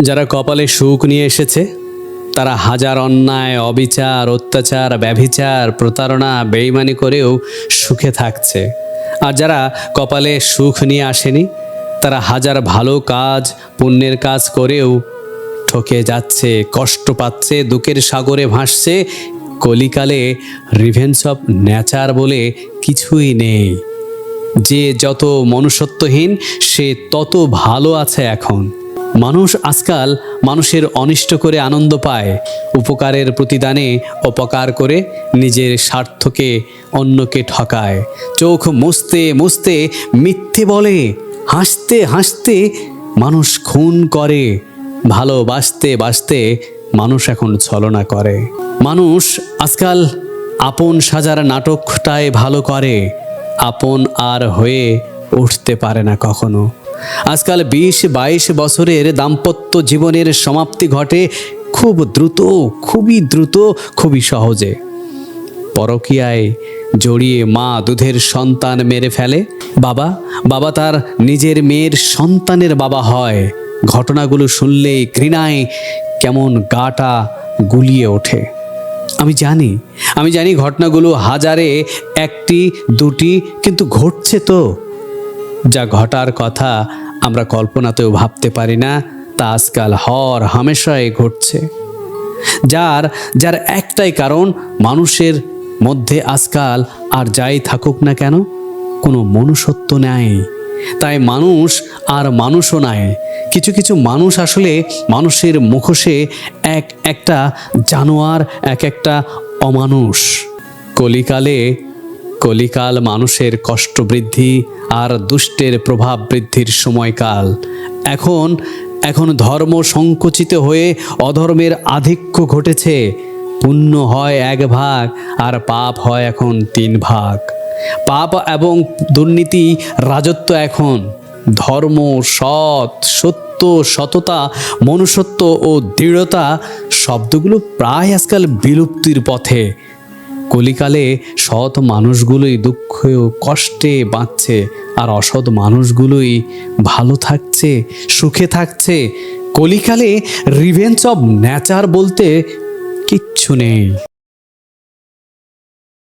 যারা কপালে সুখ নিয়ে এসেছে, তারা হাজার অন্যায়, অবিচার, অত্যাচার, ব্যভিচার, প্রতারণা, বেইমানি করেও সুখে থাকছে। আর যারা কপালে সুখ নিয়ে আসেনি, তারা হাজার ভালো কাজ, পুণ্যের কাজ করেও ঠকে যাচ্ছে, কষ্ট পাচ্ছে, দুঃখের সাগরে ভাসছে, কলিকালে রিভেন্স অফ নেচার বলে কিছুই নেই। যে যত মনুষ্যত্বহীন, সে তত ভালো আছে এখন। মানুষ আজকাল মানুষের অনিষ্ট করে আনন্দ পায়, উপকারের প্রতিদানে অপকার করে নিজের স্বার্থকে অন্যকে ঠকায়। চোখ মুছতে মুছতে মিথ্যে বলে, হাসতে হাসতে মানুষ খুন করে, ভালোবাসতে বাসতে মানুষ এখন ছলনা করে। মানুষ আজকাল আপন সাজার নাটকটায় ভালো করে, আপন আর হয়ে উঠতে পারে না কখনো। আজকাল বিশ বাইশ বছরের দাম্পত্য জীবনের সমাপ্তি ঘটে খুব দ্রুত, খুবই দ্রুত, খুবই সহজে। পরকীয়ায় জড়িয়ে মা দুধের সন্তান মেরে ফেলে। বাবা বাবা তার নিজের মেয়ের সন্তানের বাবা হয়। ঘটনাগুলো শুনলেই ঘৃণায় কেমন গাটা গুলিয়ে ওঠে। আমি জানি আমি জানি ঘটনাগুলো হাজারে, একটি, দুটি, কিন্তু ঘটছে তো। যা ঘটার কথা আমরা কল্পনাতেও ভাবতে পারি না, তা আজকাল হর হামেশাই ঘটছে। যার যার একটাই কারণ, মানুষের মধ্যে আজকাল আর যাই থাকুক না কেন, কোনো মনুষ্যত্ব নাই। তাই মানুষ আর মানুষও নাই। কিছু কিছু মানুষ আসলে মানুষের মুখোশে এক একটা জানোয়ার, এক একটা অমানুষ। কলিকালে কলিকাল মানুষের কষ্ট বৃদ্ধি আর দুষ্টের প্রভাব বৃদ্ধির সময়কাল। এখন এখন ধর্ম সংকুচিত হয়ে অধর্মের আধিক্য ঘটেছে। পুণ্য হয় এক ভাগ আর পাপ হয় এখন তিন ভাগ। পাপ এবং দুর্নীতি রাজত্ব এখন। ধর্ম, সৎ, সত্য, সততা, মনুষ্যত্ব ও দৃঢ়তা শব্দগুলো প্রায় আজকাল বিলুপ্তির পথে। কলিকালে সৎ মানুষগুলোই দুঃখ, কষ্টে বাঁচছে আর অসৎ মানুষগুলোই ভালো থাকছে, সুখে থাকছে। কলিকালে রিভেঞ্জ অব ন্যাচার বলতে কিচ্ছু নেই।